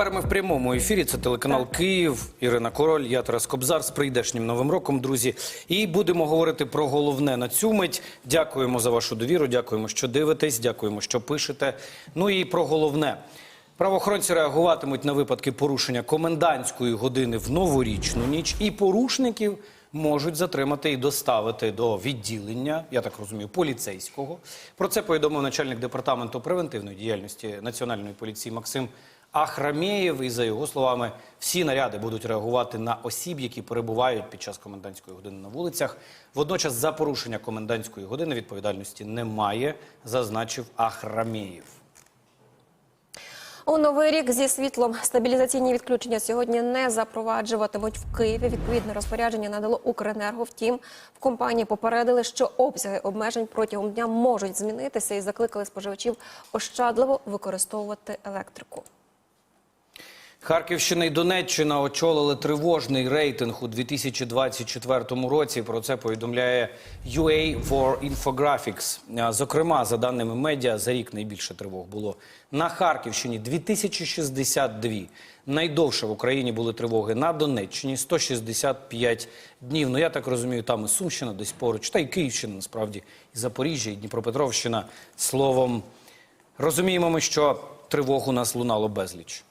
Тепер ми в прямому ефірі. Це телеканал Київ, Ірина Король, я Тарас Кобзар з прийдешнім новим роком, друзі. І будемо говорити про головне на цю мить. Дякуємо за вашу довіру. Дякуємо, що дивитесь. Дякуємо, що пишете. Ну і про головне. Правоохоронці реагуватимуть на випадки порушення комендантської години в новорічну ніч, і порушників можуть затримати і доставити до відділення, я так розумію, поліцейського. Про це повідомив начальник департаменту превентивної діяльності Національної поліції Максим Ахрамєєв. І за його словами, всі наряди будуть реагувати на осіб, які перебувають під час комендантської години на вулицях. Водночас за порушення комендантської години відповідальності немає, зазначив Ахрамєєв. У новий рік зі світлом стабілізаційні відключення сьогодні не запроваджуватимуть в Києві. Відповідне розпорядження надало Укренерго. Втім, в компанії попередили, що обсяги обмежень протягом дня можуть змінитися і закликали споживачів ощадливо використовувати електрику. Харківщина і Донеччина очолили тривожний рейтинг у 2024 році. Про це повідомляє UA for Infographics. Зокрема, за даними медіа, за рік найбільше тривог було на Харківщині 2062. Найдовше в Україні були тривоги на Донеччині 165 днів. Ну я так розумію, там і Сумщина десь поруч, та й Київщина, насправді, і Запоріжжя, і Дніпропетровщина. Словом, розуміємо ми, що тривог у нас лунало безліч.